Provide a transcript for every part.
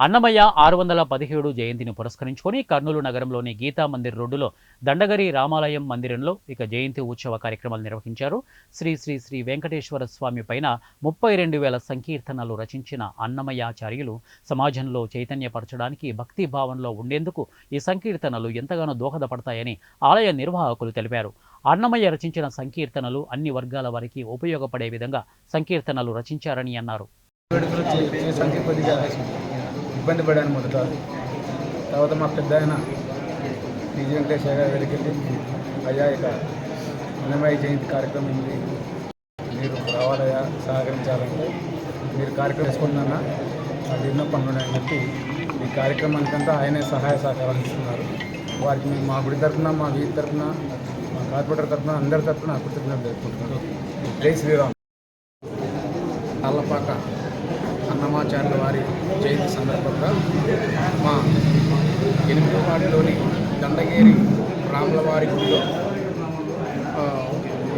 అన్నమయ్య ఆరు వందల పదిహేడు జయంతిని పురస్కరించుకొని కర్నూలు నగరంలోని గీతా మందిర్ రోడ్డులో దండగరి రామాలయం మందిరంలో ఇక జయంతి ఉత్సవ కార్యక్రమాలు నిర్వహించారు. శ్రీ శ్రీ శ్రీ వెంకటేశ్వర స్వామి పైన ముప్పై రెండు వేల సంకీర్తనలు రచించిన అన్నమయ్యాచార్యులు సమాజంలో చైతన్యపరచడానికి భక్తి భావంలో ఉండేందుకు ఈ సంకీర్తనలు ఎంతగానో దోహదపడతాయని ఆలయ నిర్వాహకులు తెలిపారు. అన్నమయ్య రచించిన సంకీర్తనలు అన్ని వర్గాల వారికి ఉపయోగపడే విధంగా సంకీర్తనలు రచించారని అన్నారు. ఇబ్బంది పడాను మొదట. తర్వాత మా పెద్ద ఆయన విజయ వెంకటేశ్వర గారి దగ్గరికి వెళ్ళి అయ్యా ఇక అన్నమయ్య జయంతి కార్యక్రమం ఉంది. మీరు రావాలయ్యా సహకరించాలంటే మీరు కార్యక్రమం చేసుకున్నా అది ఎన్నో పనులు అని చెప్పి ఈ కార్యక్రమానికంతా ఆయనే సహాయ సహకారాలు ఇస్తున్నారు. వారికి మేము మా గుడి తరఫున మా వీధి తరఫున మా కార్పొరేటర్ తరఫున అందరి తరఫున కృతజ్ఞత తెలుపుకుంటున్నాను. జై శ్రీరామ్. అల్లపాక అన్నమాచార్యుల వారి జయంతి మా ఎనిమిదో వార్డులోని దండగేరి రాములవారి గుడిలో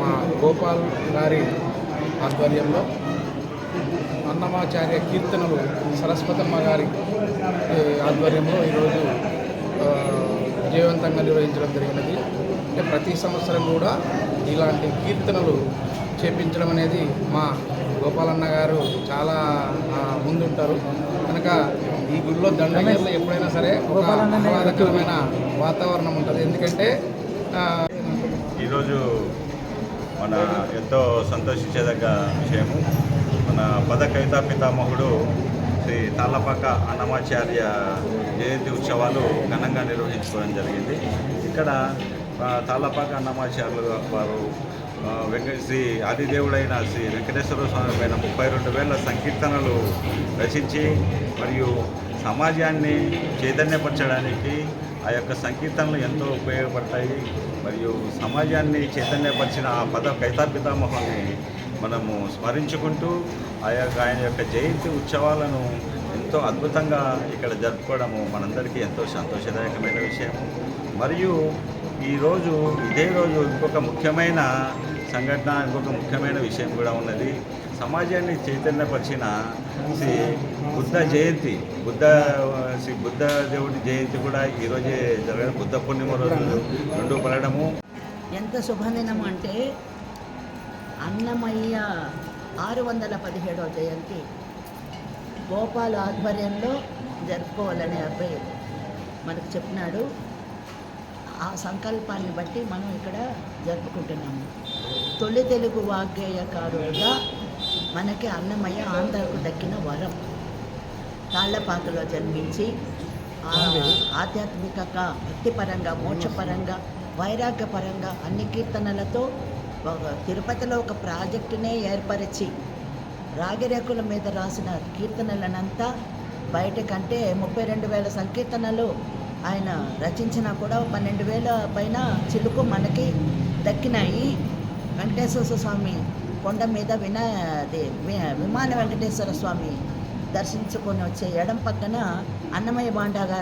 మా గోపాల్ గారి ఆధ్వర్యంలో అన్నమాచార్య కీర్తనలు సరస్వతమ్మ గారి ఆధ్వర్యంలో ఈరోజు విజయవంతంగా నిర్వహించడం జరిగినది. అంటే ప్రతి సంవత్సరం కూడా ఇలాంటి కీర్తనలు చేపించడం అనేది మా గోపాలన్న గారు చాలా ముందుంటారు. కనుక ఈ గుడిలో దండగేర్లో ఎప్పుడైనా సరే ఒక ఆహ్లాదకరమైన వాతావరణం ఉంటుంది. ఎందుకంటే ఈరోజు మన ఎంతో సంతోషించేదగ్గ విషయము. మన పద కవితా పితామహుడు శ్రీ తాళ్ళపాక అన్నమాచార్య జయంతి ఉత్సవాలు ఘనంగా నిర్వహించుకోవడం జరిగింది. ఇక్కడ తాళ్ళపాక అన్నమాచార్యులు వారు వెంకట శ్రీ ఆదిదేవుడైన శ్రీ వెంకటేశ్వర స్వామి పైన ముప్పై రెండు వేల సంకీర్తనలు రచించి మరియు సమాజాన్ని చైతన్యపరచడానికి ఆ యొక్క సంకీర్తనలు ఎంతో ఉపయోగపడతాయి. మరియు సమాజాన్ని చైతన్యపరిచిన ఆ పద కైతాపితామహాన్ని మనము స్మరించుకుంటూ ఆ యొక్క ఆయన యొక్క జయంతి ఉత్సవాలను ఎంతో అద్భుతంగా ఇక్కడ జరుపుకోవడము మనందరికీ ఎంతో సంతోషదాయకమైన విషయం. మరియు ఈరోజు ఇదే రోజు ఇంకొక ముఖ్యమైన సంఘటన ఇంకొక ముఖ్యమైన విషయం కూడా ఉన్నది. సమాజాన్ని చైతన్యపరిచిన శ్రీ బుద్ధ జయంతి బుద్ధ శ్రీ బుద్ధ దేవుడి జయంతి కూడా ఈరోజే జరగడం బుద్ధ పూర్ణిమ రోజు రెండు పడడము ఎంత శుభదినం అంటే అన్నమయ్య ఆరు వందల పదిహేడవ జయంతి. గోపాల్ ఆధ్వర్యంలో జరుపుకోవాలనే అబ్బాయి మనకు చెప్పినాడు. ఆ సంకల్పాన్ని బట్టి మనం ఇక్కడ జరుపుకుంటున్నాము. తొలి తెలుగు వాగ్గేయకారుడుగా మనకి అన్నమయ్య ఆంధ్రకు దక్కిన వరం. తాళ్ళపాకలో జన్మించి ఆధ్యాత్మికంగా భక్తిపరంగా మోక్షపరంగా వైరాగ్యపరంగా అన్ని కీర్తనలతో తిరుపతిలో ఒక ప్రాజెక్టునే ఏర్పరిచి రాగిరేకుల మీద రాసిన కీర్తనలనంతా బయటకంటే ముప్పై రెండు వేల సంకీర్తనలు ఆయన రచించిన కూడా పన్నెండు వేల పైన చిలుకు మనకి దక్కినాయి. వెంకటేశ్వర స్వామి కొండ మీద వినా అది విమాన వెంకటేశ్వర స్వామి దర్శించుకొని వచ్చే ఎడం పక్కన అన్నమయ్య బాండాగారు